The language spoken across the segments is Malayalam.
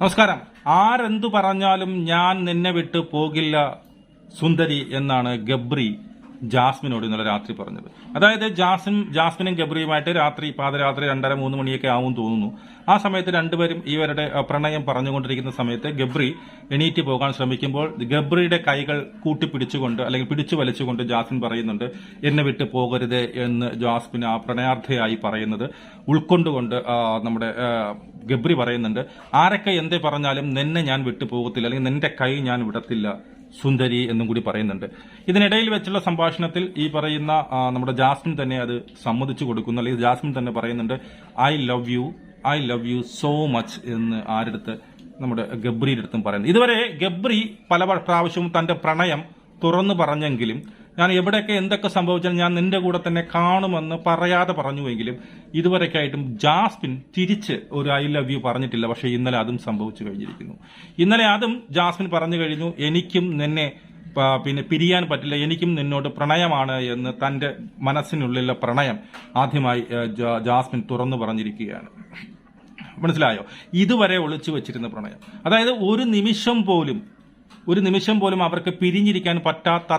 നമസ്കാരം. ആരെന്തു പറഞ്ഞാലും ഞാൻ നിന്നെ വിട്ട് പോകില്ല സുന്ദരി എന്നാണ് ഗബ്രി. ജാസ്മിനോട് ഇന്നലെ രാത്രി പറഞ്ഞത്. അതായത് ജാസ്മിൻ ജാസ്മിനും ഗബ്രിയുമായിട്ട് രാത്രി പാതിരാത്രി രണ്ടര മൂന്ന് മണിയൊക്കെ ആവും തോന്നുന്നു. ആ സമയത്ത് രണ്ടുപേരും ഇവരുടെ പ്രണയം പറഞ്ഞുകൊണ്ടിരിക്കുന്ന സമയത്ത് ഗബ്രി എണീറ്റ് പോകാൻ ശ്രമിക്കുമ്പോൾ ഗബ്രിയുടെ കൈകൾ കൂട്ടിപ്പിടിച്ചുകൊണ്ട് അല്ലെങ്കിൽ പിടിച്ചു വലിച്ചുകൊണ്ട് ജാസ്മിൻ പറയുന്നുണ്ട് എന്നെ വിട്ട് പോകരുത് എന്ന് ജാസ്മിൻ ആ പ്രണയാർത്ഥയായി പറയുന്നത് ഉൾക്കൊണ്ടുകൊണ്ട് നമ്മുടെ ഗബ്രി പറയുന്നുണ്ട് ആരൊക്കെ എന്തേ പറഞ്ഞാലും നിന്നെ ഞാൻ വിട്ടു പോകത്തില്ല അല്ലെങ്കിൽ നിന്റെ കൈ ഞാൻ വിടത്തില്ല. സുന്ദരി എന്നും കൂടി പറയുന്നുണ്ട്. ഇതിനിടയിൽ വെച്ചുള്ള സംഭാഷണത്തിൽ ഈ പറയുന്ന നമ്മുടെ ജാസ്മിൻ തന്നെ അത് സമ്മതിച്ചു കൊടുക്കുന്നു. അല്ലെങ്കിൽ ജാസ്മിൻ തന്നെ പറയുന്നുണ്ട് I love you I love you so much എന്ന് ആരെടുത്ത് നമ്മുടെ ഗബ്രിയുടെ അടുത്തും പറയുന്നത് ഇതുവരെ ഗബ്രി പല പ്രാവശ്യവും തന്റെ പ്രണയം തുറന്നു പറഞ്ഞെങ്കിലും ഞാൻ എവിടെയൊക്കെ എന്തൊക്കെ സംഭവിച്ചാലും ഞാൻ നിന്റെ കൂടെ തന്നെ കാണുമെന്ന് പറയാതെ പറഞ്ഞുവെങ്കിലും ഇതുവരെക്കായിട്ടും ജാസ്മിൻ തിരിച്ച് ഒരു ഐ ലവ് യു പറഞ്ഞിട്ടില്ല. പക്ഷേ ഇന്നലെ അതും സംഭവിച്ചു കഴിഞ്ഞിരിക്കുന്നു. ഇന്നലെ അതും ജാസ്മിൻ പറഞ്ഞു കഴിഞ്ഞു എനിക്കും നിന്നെ പിന്നെ പിരിയാൻ പറ്റില്ല. എനിക്കും നിന്നോട് പ്രണയമാണ് എന്ന് തന്റെ മനസ്സിനുള്ളിലെ പ്രണയം ആദ്യമായി ജാസ്മിൻ തുറന്നു പറഞ്ഞിരിക്കുകയാണ്. മനസ്സിലായോ? ഇതുവരെ ഒളിച്ചു വെച്ചിരുന്ന പ്രണയം. അതായത് ഒരു നിമിഷം പോലും ഒരു നിമിഷം പോലും അവർക്ക് പിരിഞ്ഞിരിക്കാൻ പറ്റാത്ത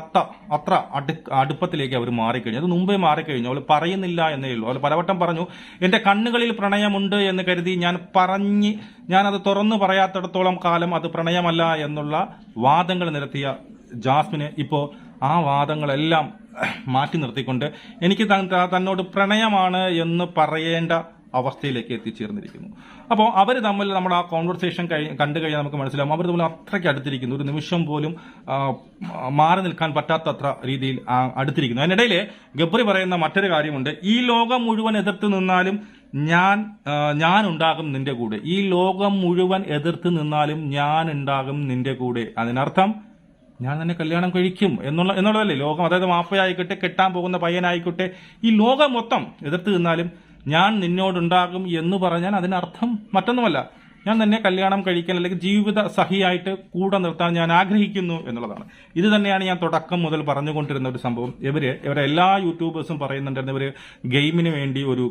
അത്ര അടു അടുപ്പത്തിലേക്ക് അവർ മാറിക്കഴിഞ്ഞു. അത് മുമ്പേ മാറിക്കഴിഞ്ഞു. അവൾ പറയുന്നില്ല എന്നേ ഉള്ളൂ. അവൾ പലവട്ടം പറഞ്ഞു എന്റെ കണ്ണുകളിൽ പ്രണയമുണ്ട് എന്ന് കരുതി ഞാൻ പറഞ്ഞ് ഞാനത് തുറന്നു പറയാത്തിടത്തോളം കാലം അത് പ്രണയമല്ല എന്നുള്ള വാദങ്ങൾ നിരത്തിയ ജാസ്മിന് ഇപ്പോൾ ആ വാദങ്ങളെല്ലാം മാറ്റി നിർത്തിക്കൊണ്ട് എനിക്ക് തന്നോട് പ്രണയമാണ് എന്ന് പറയേണ്ട അവസ്ഥയിലേക്ക് എത്തിച്ചേർന്നിരിക്കുന്നു. അപ്പോൾ അവർ തമ്മിൽ നമ്മൾ ആ കോൺവെർസേഷൻ കഴി കണ്ടു കഴിഞ്ഞാൽ നമുക്ക് മനസ്സിലാവും. അവർ തമ്മിൽ അത്രയ്ക്ക് അടുത്തിരിക്കുന്നു. ഒരു നിമിഷം പോലും മാറി നിൽക്കാൻ പറ്റാത്തത്ര രീതിയിൽ അടുത്തിരിക്കുന്നു. അതിനിടയിൽ ഗബ്രി പറയുന്ന മറ്റൊരു കാര്യമുണ്ട്. ഈ ലോകം മുഴുവൻ എതിർത്ത് നിന്നാലും ഞാൻ ഞാൻ ഉണ്ടാകും നിന്റെ കൂടെ. ഈ ലോകം മുഴുവൻ എതിർത്ത് നിന്നാലും ഞാൻ ഉണ്ടാകും നിന്റെ കൂടെ. അതിനർത്ഥം ഞാൻ തന്നെ കല്യാണം കഴിക്കും എന്നുള്ള എന്നുള്ളതല്ലേ ലോകം. അതായത് മാപ്പയായിക്കോട്ടെ കെട്ടാൻ പോകുന്ന പയ്യനായിക്കോട്ടെ. ഈ ലോകം മൊത്തം എതിർത്ത് നിന്നാലും ഞാൻ നിന്നോടുണ്ടാകും എന്ന് പറഞ്ഞാൽ അതിനർത്ഥം മറ്റൊന്നുമല്ല. ഞാൻ തന്നെ കല്യാണം കഴിക്കാൻ അല്ലെങ്കിൽ ജീവിത സഹിയായിട്ട് കൂടെ നിർത്താൻ ഞാൻ ആഗ്രഹിക്കുന്നു എന്നുള്ളതാണ്. ഇത് തന്നെയാണ് ഞാൻ തുടക്കം മുതൽ പറഞ്ഞുകൊണ്ടിരുന്ന ഒരു സംഭവം. ഇവർ ഇവരെ എല്ലാ യൂട്യൂബേഴ്സും പറയുന്നുണ്ടായിരുന്നു ഇവർ ഗെയിമിന് വേണ്ടി ഒരു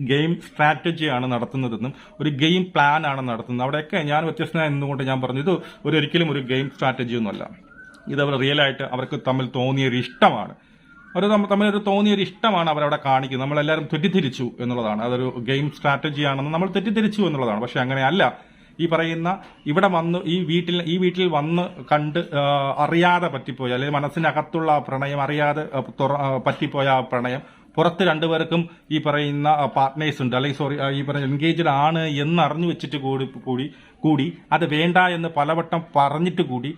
ഗെയിം സ്ട്രാറ്റജിയാണ് നടത്തുന്നതെന്നും ഒരു ഗെയിം പ്ലാൻ ആണ് നടത്തുന്നത്. അവിടെയൊക്കെ ഞാൻ വ്യത്യസ്തനായി നിന്നുകൊണ്ട് ഞാൻ പറഞ്ഞു ഇത് ഒരു ഒരിക്കലും ഒരു ഗെയിം സ്ട്രാറ്റജി ഒന്നുമല്ല ഇത് അവർ റിയലായിട്ട് അവർക്ക് തമ്മിൽ തോന്നിയ ഒരു ഇഷ്ടമാണ്. ഒരു തമ്മിലൊരു തോന്നിയൊരു ഇഷ്ടമാണ് അവരവിടെ കാണിക്കുന്നത്. നമ്മളെല്ലാവരും തെറ്റിദ്ധരിച്ചു എന്നുള്ളതാണ്. അതൊരു ഗെയിം സ്ട്രാറ്റജിയാണെന്ന് നമ്മൾ തെറ്റിദ്ധരിച്ചു എന്നുള്ളതാണ്. പക്ഷെ അങ്ങനെയല്ല ഈ പറയുന്ന ഇവിടെ വന്ന് ഈ വീട്ടിൽ ഈ വീട്ടിൽ വന്ന് കണ്ട് അറിയാതെ പറ്റിപ്പോയ. അല്ലെങ്കിൽ മനസ്സിനകത്തുള്ള പ്രണയം അറിയാതെ പറ്റിപ്പോയ ആ പ്രണയം പുറത്ത് രണ്ടുപേർക്കും ഈ പറയുന്ന പാർട്ട്നേഴ്സ് ഉണ്ട്. അല്ലെങ്കിൽ സോറി ഈ പറയുന്ന എൻഗേജ്ഡ് ആണ് എന്ന് അറിഞ്ഞു വെച്ചിട്ട് കൂടി കൂടി കൂടി അത് വേണ്ട എന്ന് പലവട്ടം പറഞ്ഞിട്ട് കൂടി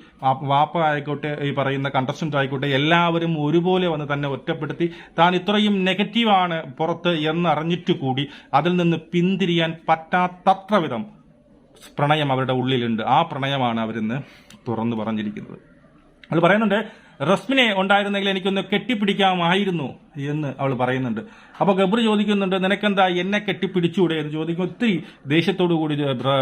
വാപ്പ ആയിക്കോട്ടെ ഈ പറയുന്ന കണ്ടസ്റ്റന്റ് ആയിക്കോട്ടെ എല്ലാവരും ഒരുപോലെ വന്ന് തന്നെ ഒറ്റപ്പെടുത്തി താൻ ഇത്രയും നെഗറ്റീവാണ് പുറത്ത് എന്നറിഞ്ഞിട്ട് കൂടി അതിൽ നിന്ന് പിന്തിരിയാൻ പറ്റാത്തത്ര വിധം പ്രണയം അവരുടെ ഉള്ളിലുണ്ട്. ആ പ്രണയമാണ് അവരിന്ന് തുറന്നു പറഞ്ഞിരിക്കുന്നത്. അത് പറയുന്നുണ്ട് റസ്മിനെ ഉണ്ടായിരുന്നെങ്കിൽ എനിക്കൊന്ന് കെട്ടിപ്പിടിക്കാമായിരുന്നു എന്ന് അവൾ പറയുന്നുണ്ട്. അപ്പോൾ ഗബ്രു ചോദിക്കുന്നുണ്ട് നിനക്കെന്താ എന്നെ കെട്ടിപ്പിടിച്ചൂടെ? എന്ന് ചോദിക്കും ഒത്തിരി ദേഷ്യത്തോടു കൂടി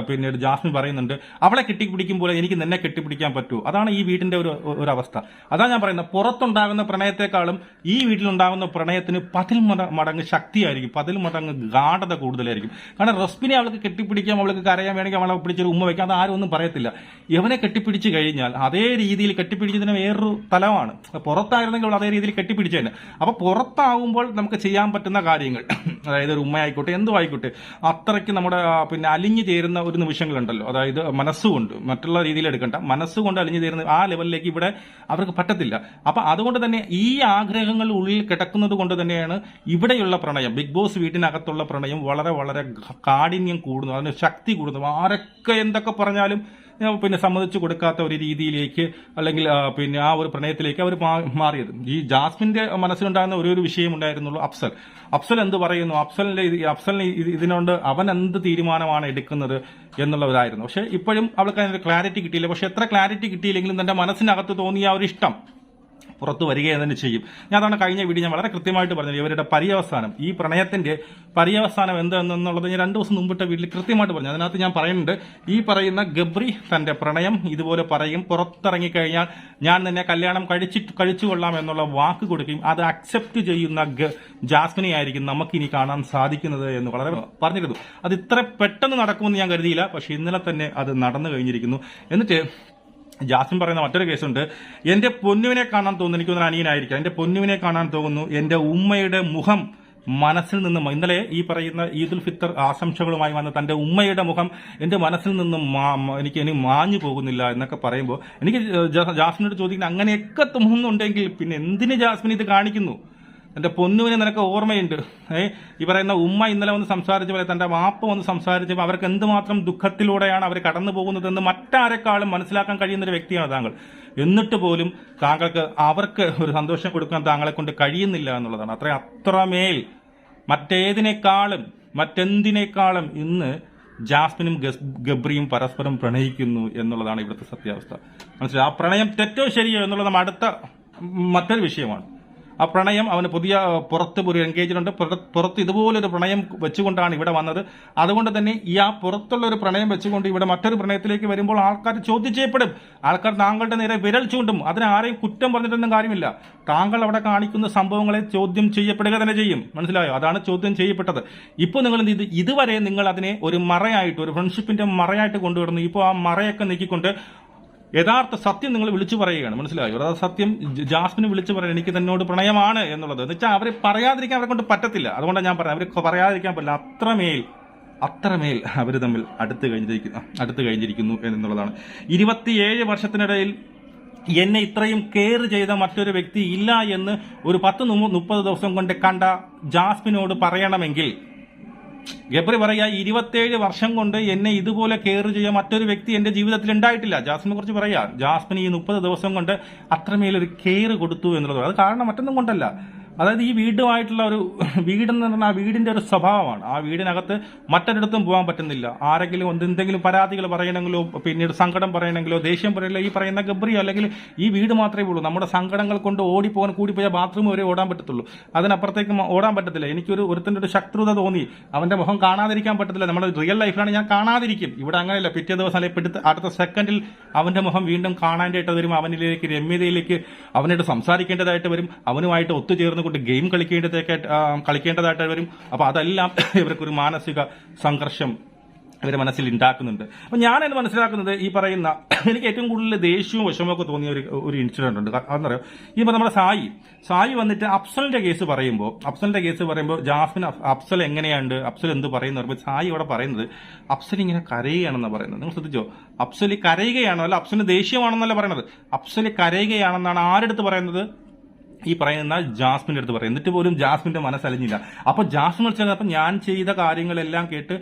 പിന്നീട് ജാസ്മിൻ പറയുന്നുണ്ട് അവളെ കെട്ടിപ്പിടിക്കും പോലെ എനിക്ക് നിന്നെ കെട്ടിപ്പിടിക്കാൻ പറ്റൂ. അതാണ് ഈ വീടിന്റെ ഒരു ഒരു അവസ്ഥ അതാണ് ഞാൻ പറയുന്നത് പുറത്തുണ്ടാകുന്ന പ്രണയത്തെക്കാളും ഈ വീട്ടിലുണ്ടാകുന്ന പ്രണയത്തിന് പതിൽ മടങ്ങ് ശക്തിയായിരിക്കും പതിൽ മടങ്ങ് ഗാഠത കൂടുതലായിരിക്കും. കാരണം റസ്മിനെ അവൾക്ക് കെട്ടിപ്പിടിക്കാം അവൾക്ക് കരയാൻ വേണമെങ്കിൽ അവളെ പിടിച്ചൊരു ഉമ്മ വയ്ക്കാം അത് ആരും ഒന്നും പറയത്തില്ല. ഇവനെ കെട്ടിപ്പിടിച്ച് കഴിഞ്ഞാൽ അതേ രീതിയിൽ കെട്ടിപ്പിടിച്ചതിന് വേറൊരു തലമാണ് പുറത്തായിരുന്നെങ്കിൽ അതേ രീതിയിൽ കെട്ടിപ്പിടിച്ചതന്നെ അപ്പൊ പുറത്താവുമ്പോൾ നമുക്ക് ചെയ്യാൻ പറ്റുന്ന കാര്യങ്ങൾ. അതായത് ഒരു ഉമ്മയായിക്കോട്ടെ എന്തോ ആയിക്കോട്ടെ അത്രയ്ക്ക് നമ്മുടെ പിന്നെ അലിഞ്ഞു ചേരുന്ന ഒരു നിമിഷങ്ങളുണ്ടല്ലോ. അതായത് മനസ്സുകൊണ്ട് മറ്റുള്ള രീതിയിൽ എടുക്കണ്ട. മനസ്സുകൊണ്ട് അലിഞ്ഞു ചേരുന്ന ആ ലെവലിലേക്ക് ഇവിടെ അവർക്ക് പറ്റത്തില്ല. അപ്പൊ അതുകൊണ്ട് തന്നെ ഈ ആഗ്രഹങ്ങൾ ഉള്ളിൽ കിടക്കുന്നത് കൊണ്ട് തന്നെയാണ് ഇവിടെയുള്ള പ്രണയം. ബിഗ് ബോസ് വീട്ടിനകത്തുള്ള പ്രണയം വളരെ വളരെ കാഠിന്യം കൂടുന്നു. അതിന് ശക്തി കൂടുന്നു. ആരൊക്കെ എന്തൊക്കെ പറഞ്ഞാലും പിന്നെ സമ്മതിച്ചു കൊടുക്കാത്ത ഒരു രീതിയിലേക്ക് അല്ലെങ്കിൽ പിന്നെ ആ ഒരു പ്രണയത്തിലേക്ക് അവർ മാറിയത്. ഈ ജാസ്മിന്റെ മനസ്സിലുണ്ടാകുന്ന ഒരു ഒരു വിഷയം ഉണ്ടായിരുന്നുള്ളൂ അഫ്സൽ. അഫ്സൽ എന്ത് പറയുന്നു? അഫ്സലിന്റെ അഫ്സലിന് ഇതിനോണ്ട് അവൻ എന്ത് തീരുമാനമാണ് എടുക്കുന്നത് എന്നുള്ളവരായിരുന്നു. പക്ഷെ ഇപ്പോഴും അവൾക്ക് അതിന്റെ ക്ലാരിറ്റി കിട്ടിയില്ല. പക്ഷെ എത്ര ക്ലാരിറ്റി കിട്ടിയില്ലെങ്കിലും തന്റെ മനസ്സിനകത്ത് തോന്നിയ ആ ഒരു ഇഷ്ടം പുറത്തു വരികയും തന്നെ ചെയ്യും. ഞാൻ അതാണ് കഴിഞ്ഞ വീഡിയോ ഞാൻ വളരെ കൃത്യമായിട്ട് പറഞ്ഞത്. ഇവരുടെ പര്യവസാനം ഈ പ്രണയത്തിന്റെ പര്യവസാനം എന്തെന്നുള്ളത് ഞാൻ രണ്ടു ദിവസം മുമ്പിട്ട വീട്ടിൽ കൃത്യമായിട്ട് പറഞ്ഞു. അതിനകത്ത് ഞാൻ പറയുന്നുണ്ട് ഈ പറയുന്ന ഗബ്രി തന്റെ പ്രണയം ഇതുപോലെ പറയും പുറത്തിറങ്ങിക്കഴിഞ്ഞാൽ ഞാൻ നിന്നെ കല്യാണം കഴിച്ചു കഴിച്ചു കൊള്ളാം എന്നുള്ള വാക്ക് കൊടുക്കുകയും അത് അക്സെപ്റ്റ് ചെയ്യുന്ന ജാസ്മിനി ആയിരിക്കും നമുക്കിനി കാണാൻ സാധിക്കുന്നത് എന്ന് വളരെ പറഞ്ഞിരുന്നു. അത് ഇത്ര പെട്ടെന്ന് നടക്കുമെന്ന് ഞാൻ കരുതിയില്ല പക്ഷെ ഇന്നലെ തന്നെ അത് നടന്നു കഴിഞ്ഞിരിക്കുന്നു. എന്നിട്ട് ജാസ്മിൻ പറയുന്ന മറ്റൊരു കേസുണ്ട്. എന്റെ പൊന്നുവിനെ കാണാൻ തോന്നുന്നു. എനിക്ക് തോന്നുന്നു അനിയനായിരിക്കാം. എന്റെ പൊന്നുവിനെ കാണാൻ തോന്നുന്നു. എന്റെ ഉമ്മയുടെ മുഖം മനസ്സിൽ നിന്നും ഇന്നലെ ഈ പറയുന്ന ഈദുൽ ഫിത്തർ ആശംസകളുമായി വന്ന തന്റെ ഉമ്മയുടെ മുഖം എന്റെ മനസ്സിൽ നിന്നും എനിക്ക് ഇനി മാഞ്ഞു പോകുന്നില്ല എന്നൊക്കെ പറയുമ്പോൾ എനിക്ക് ജാസ്മിനോട് ചോദിക്കുന്നത് അങ്ങനെയൊക്കെ തോന്നുന്നുണ്ടെങ്കിൽ പിന്നെ എന്തിന് ജാസ്മിൻ ഇത് കാണിക്കുന്നു? എന്റെ പൊന്നുവിനെ നിനക്ക് ഓർമ്മയുണ്ട്. ഏ ഈ പറയുന്ന ഉമ്മ ഇന്നലെ വന്ന് സംസാരിച്ച പോലെ തന്റെ വാപ്പ വന്ന് സംസാരിച്ചപ്പോൾ അവർക്ക് എന്തുമാത്രം ദുഃഖത്തിലൂടെയാണ് അവർ കടന്നു പോകുന്നതെന്ന് മറ്റാരെക്കാളും മനസ്സിലാക്കാൻ കഴിയുന്ന ഒരു വ്യക്തിയാണ് താങ്കൾ. എന്നിട്ട് പോലും താങ്കൾക്ക് അവർക്ക് ഒരു സന്തോഷം കൊടുക്കാൻ താങ്കളെ കൊണ്ട് കഴിയുന്നില്ല എന്നുള്ളതാണ്. അത്ര അത്രമേൽ മറ്റേതിനേക്കാളും മറ്റെന്തിനേക്കാളും ഇന്ന് ജാസ്മിനും ഗബ്രിയും പരസ്പരം പ്രണയിക്കുന്നു എന്നുള്ളതാണ് ഇവിടുത്തെ സത്യാവസ്ഥ. മനസ്സിലായി? ആ പ്രണയം തെറ്റോ ശരിയോ എന്നുള്ളത് അടുത്ത മറ്റൊരു വിഷയമാണ്. ആ പ്രണയം അവന് പുതിയ പുറത്ത് ഒരു എൻഗേജ്മെന്റ് പുറത്ത് ഇതുപോലൊരു പ്രണയം വെച്ചുകൊണ്ടാണ് ഇവിടെ വന്നത്. അതുകൊണ്ട് തന്നെ ഈ ആ പുറത്തുള്ള ഒരു പ്രണയം വെച്ചുകൊണ്ട് ഇവിടെ മറ്റൊരു പ്രണയത്തിലേക്ക് വരുമ്പോൾ ആൾക്കാർ ചോദ്യം ചെയ്യപ്പെടും. ആൾക്കാർ താങ്കളുടെ നേരെ വിരൽ ചൂണ്ടും. അതിന് ആരെയും കുറ്റം പറഞ്ഞിട്ടൊന്നും കാര്യമില്ല. താങ്കൾ അവിടെ കാണിക്കുന്ന സംഭവങ്ങളെ ചോദ്യം ചെയ്യപ്പെടുക തന്നെ ചെയ്യും. മനസ്സിലായോ? അതാണ് ചോദ്യം ചെയ്യപ്പെട്ടത്. ഇപ്പോൾ നിങ്ങൾ എന്ത് ഇതുവരെ നിങ്ങൾ അതിനെ ഒരു മറയായിട്ട് ഒരു ഫ്രണ്ട്ഷിപ്പിന്റെ മറയായിട്ട് കൊണ്ടുവരുന്നു. ഇപ്പോൾ ആ മറയൊക്കെ നീക്കിക്കൊണ്ട് യഥാർത്ഥ സത്യം നിങ്ങൾ വിളിച്ചു പറയുകയാണ്. മനസ്സിലായോ? യഥാർത്ഥ സത്യം ജാസ്മിന് വിളിച്ചു പറയാൻ എനിക്ക് തന്നോട് പ്രണയമാണ് എന്നുള്ളത്. എന്ന് വെച്ചാൽ അവരെ പറയാതിരിക്കാൻ അവരെ കൊണ്ട് പറ്റത്തില്ല. അതുകൊണ്ടാണ് ഞാൻ പറഞ്ഞത്. അവർ പറയാതിരിക്കാൻ പറ്റില്ല. അത്രമേൽ അത്രമേൽ അവർ തമ്മിൽ അടുത്ത് കഴിഞ്ഞിരിക്കുന്നു അടുത്ത് കഴിഞ്ഞിരിക്കുന്നു എന്നുള്ളതാണ്. ഇരുപത്തിയേഴ് വർഷത്തിനിടയിൽ എന്നെ ഇത്രയും കെയർ ചെയ്ത മറ്റൊരു വ്യക്തി ഇല്ല എന്ന് ഒരു പത്ത് മുപ്പത് ദിവസം കൊണ്ട് കണ്ട ജാസ്മിനോട് പറയണമെങ്കിൽ ഗബ്രി പറയാ ഇരുപത്തേഴ് വർഷം കൊണ്ട് എന്നെ ഇതുപോലെ കെയർ ചെയ്യാൻ മറ്റൊരു വ്യക്തി എന്റെ ജീവിതത്തിൽ ഉണ്ടായിട്ടില്ല. ജാസ്മിനെ കുറിച്ച് പറയാ ജാസ്മിന് ഈ മുപ്പത് ദിവസം കൊണ്ട് അത്രമേലൊരു കെയർ കൊടുത്തു എന്നുള്ളത്. അത് കാരണം മറ്റൊന്നും കൊണ്ടല്ല. അതായത് ഈ വീടുമായിട്ടുള്ള ഒരു വീടെന്ന് പറഞ്ഞാൽ ആ വീടിന്റെ ഒരു സ്വഭാവമാണ്. ആ വീടിനകത്ത് മറ്റൊരിടത്തും പോകാൻ പറ്റുന്നില്ല. ആരെങ്കിലും എന്ത് എന്തെങ്കിലും പരാതികൾ പറയണമെങ്കിലോ പിന്നീട് സങ്കടം പറയണമെങ്കിലോ ദേഷ്യം പറയണമെങ്കിലോ ഈ പറയുന്ന ഗബ്രിയോ അല്ലെങ്കിൽ ഈ വീട് മാത്രമേ ഉള്ളൂ. നമ്മുടെ സങ്കടങ്ങൾ കൊണ്ട് ഓടിപ്പോകാൻ കൂടിപ്പോയാൽ ബാത്റൂം വരെ ഓടാൻ പറ്റത്തുള്ളൂ. അതിനപ്പുറത്തേക്ക് ഓടാൻ പറ്റത്തില്ല. എനിക്കൊരു ഒരുത്തിന്റെ ഒരു ശത്രുത തോന്നി. അവന്റെ മുഖം കാണാതിരിക്കാൻ പറ്റത്തില്ല. നമ്മുടെ റിയൽ ലൈഫിലാണ് ഞാൻ കാണാതിരിക്കും. ഇവിടെ അങ്ങനെയല്ല. പിറ്റേ ദിവസം അല്ലെങ്കിൽ പിടുത്ത അടുത്ത സെക്കൻഡിൽ അവന്റെ മുഖം വീണ്ടും കാണാനായിട്ട് വരും. അവനിലേക്ക് രമ്യതയിലേക്ക് അവനോട് സംസാരിക്കേണ്ടതായിട്ട് വരും. അവനുമായിട്ട് ഒത്തുചേർന്നുകൊണ്ട് ഗെയിം കളിക്കേണ്ടതൊക്കെ കളിക്കേണ്ടതായിട്ട് വരും. അപ്പോൾ അതെല്ലാം ഇവർക്കൊരു മാനസിക സംഘർഷം ഇവരെ മനസ്സിൽ ഉണ്ടാക്കുന്നുണ്ട് ഞാൻ എന്ന് മനസ്സിലാക്കുന്നത് ഈ പറയുന്ന എനിക്ക് ഏറ്റവും കൂടുതൽ ദേഷ്യവും വിഷമമൊക്കെ തോന്നിയ ഒരു ഒരു ഇൻസിഡന്റ് ഉണ്ട്. അതെന്നറിയോ ഈ നമ്മുടെ സായി സായി വന്നിട്ട് അഫ്സലിന്റെ കേസ് പറയുമ്പോൾ അഫ്സലിന്റെ കേസ് പറയുമ്പോൾ അഫ്- അഫ്സൽ എങ്ങനെയുണ്ട് അഫ്സൽ എന്ത് പറയുന്നു പറയുമ്പോൾ സായി ഇവിടെ പറയുന്നത് അഫ്സൽ ഇങ്ങനെ കരയുകയാണെന്ന് പറയുന്നത്. നിങ്ങൾ ശ്രദ്ധിച്ചോ? അഫ്സൽ കരയുകയാണോ? അല്ല അഫ്സലിന് ദേഷ്യമാണെന്നല്ല പറയുന്നത് അഫ്സൽ കരയുകയാണെന്നാണ് ആരെടുത്ത് പറയുന്നത്? ഈ പറയുന്ന ജാസ്മിന്റെ അടുത്ത് പറയും. എന്നിട്ട് പോലും ജാസ്മിന്റെ മനസ്സലിഞ്ഞില്ല. അപ്പോൾ ജാസ്മിൻ ചെന്നപ്പോൾ ഞാൻ ചെയ്ത കാര്യങ്ങളെല്ലാം കേട്ട്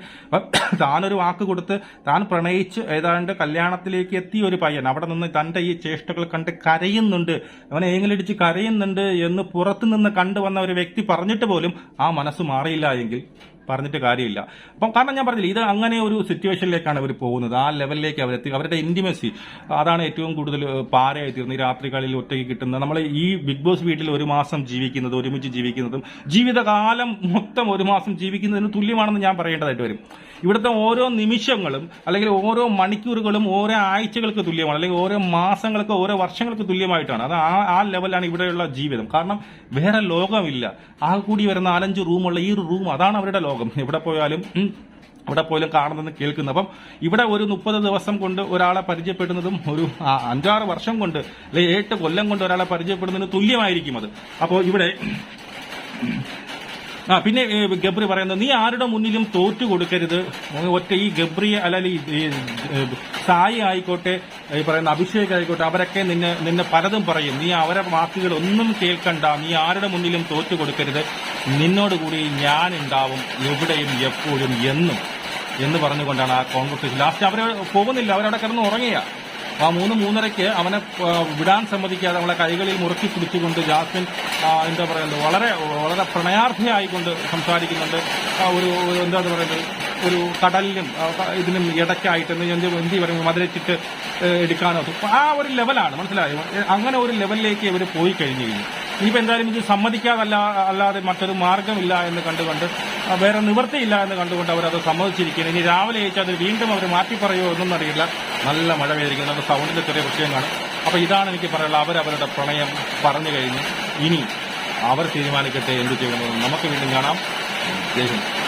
താനൊരു വാക്ക് കൊടുത്ത് താൻ പ്രണയിച്ച് ഏതാണ്ട് കല്യാണത്തിലേക്ക് എത്തിയ ഒരു പയ്യൻ അവിടെ നിന്ന് തന്റെ ഈ ചേഷ്ടകൾ കണ്ട് കരയുന്നുണ്ട്. അവനെ ഏങ്ങലടിച്ച് കരയുന്നുണ്ട് എന്ന് പുറത്തു നിന്ന് കണ്ടുവന്ന ഒരു വ്യക്തി പറഞ്ഞിട്ട് പോലും ആ മനസ്സ് മാറിയില്ല എങ്കിൽ പറഞ്ഞിട്ട് കാര്യമില്ല. അപ്പം കാരണം ഞാൻ പറഞ്ഞില്ല ഇത് അങ്ങനെ ഒരു സിറ്റുവേഷനിലേക്കാണ് അവർ പോകുന്നത്. ആ ലെവലിലേക്ക് അവരെത്തി. അവരുടെ ഇന്റിമസി അതാണ് ഏറ്റവും കൂടുതൽ പാരയായി തീർന്നത് ഈ രാത്രികളിൽ ഒറ്റയ്ക്ക് കിട്ടുന്നത് നമ്മൾ ഈ ബിഗ് ബോസ് വീട്ടിൽ ഒരു മാസം ജീവിക്കുന്നത് ഒരുമിച്ച് ജീവിക്കുന്നതും ജീവിതകാലം മൊത്തം ഒരു മാസം ജീവിക്കുന്നതിന് തുല്യമാണെന്ന് ഞാൻ പറയേണ്ടതായിട്ട് വരും. ഇവിടുത്തെ ഓരോ നിമിഷങ്ങളും അല്ലെങ്കിൽ ഓരോ മണിക്കൂറുകളും ഓരോ ആഴ്ചകൾക്ക് തുല്യമാണ്. അല്ലെങ്കിൽ ഓരോ മാസങ്ങൾക്ക് ഓരോ വർഷങ്ങൾക്ക് തുല്യമായിട്ടാണ്. അത് ആ ആ ലെവലാണ് ഇവിടെയുള്ള ജീവിതം. കാരണം വേറെ ലോകമില്ല. ആ കൂടി വരുന്ന നാലഞ്ച് റൂമുള്ള ഈ റൂം അതാണ് അവരുടെ ലോകം. എവിടെ പോയാലും ഇവിടെ പോലും കാണുന്നത് കേൾക്കുന്നത് അപ്പം ഇവിടെ ഒരു മുപ്പത് ദിവസം കൊണ്ട് ഒരാളെ പരിചയപ്പെടുന്നതും ഒരു അഞ്ചാറ് വർഷം കൊണ്ട് അല്ലെങ്കിൽ എട്ട് കൊല്ലം കൊണ്ട് ഒരാളെ പരിചയപ്പെടുന്നതിന് തുല്യമായിരിക്കും അത്. അപ്പോൾ ഇവിടെ ആ പിന്നെ ഗബ്രി പറയുന്നത് നീ ആരുടെ മുന്നിലും തോറ്റു കൊടുക്കരുത്? ഒറ്റ ഈ ഗബ്രി അല്ലെങ്കിൽ സായി ആയിക്കോട്ടെ ഈ പറയുന്ന അഭിഷേക് ആയിക്കോട്ടെ അവരൊക്കെ നിന്നെ നിന്നെ പലതും പറയും. നീ അവരെ വാക്കുകൾ ഒന്നും കേൾക്കണ്ട. നീ ആരുടെ മുന്നിലും തോറ്റു കൊടുക്കരുത്? നിന്നോട് കൂടി ഞാൻ ഉണ്ടാവും എവിടെയും എപ്പോഴും എന്നും. എന്ന് പറഞ്ഞുകൊണ്ടാണ് ആ കോൺഗ്രസ് ലാസ്റ്റ്. അവരെ പോകുന്നില്ല. അവരവിടെ കിടന്ന് ഉറങ്ങിയ. ആ മൂന്ന് മൂന്നരയ്ക്ക് അവനെ വിടാൻ സമ്മതിക്കാതെ അവളെ കൈകളിൽ മുറുക്കി പിടിച്ചുകൊണ്ട് ജാസ്മിൻ എന്താ പറയുന്നത് വളരെ വളരെ പ്രണയാർത്ഥിയായിക്കൊണ്ട് സംസാരിക്കുന്നുണ്ട്. ഒരു എന്താ പറയുന്നത് ഒരു കടലിനും ഇതിനും ഇടയ്ക്കായിട്ട് എന്ത് എന്ത് പറയുമ്പോൾ മധുരച്ചിട്ട് എടുക്കാനോ ആ ഒരു ലെവലാണ് മനസ്സിലായോ? അങ്ങനെ ഒരു ലെവലിലേക്ക് ഇവർ പോയി കഴിഞ്ഞു കഴിഞ്ഞു ഇനിയിപ്പോൾ എന്തായാലും ഇത് സമ്മതിക്കാതല്ല അല്ലാതെ മറ്റൊരു മാർഗമില്ല എന്ന് കണ്ടുകൊണ്ട് വേറെ നിവൃത്തിയില്ല എന്ന് കണ്ടുകൊണ്ട് അവരത് സമ്മതിച്ചിരിക്കുന്നു ഇനി രാവിലെ അയച്ചാൽ അത് വീണ്ടും അവർ മാറ്റി പറയുമോ എന്നൊന്നും അറിയില്ല. നല്ല മഴ പെയ്തിരിക്കുന്നു. നമ്മുടെ സൗണ്ടിന്റെ ചെറിയ വിഷയം കാണും. അപ്പൊ ഇതാണ് എനിക്ക് പറയാനുള്ളത്. അവരവരുടെ പ്രണയം പറഞ്ഞു കഴിഞ്ഞു. ഇനി അവർ തീരുമാനിക്കട്ടെ എന്ത് ചെയ്യണമെന്ന് നമുക്ക് വീണ്ടും കാണാം. ജയ്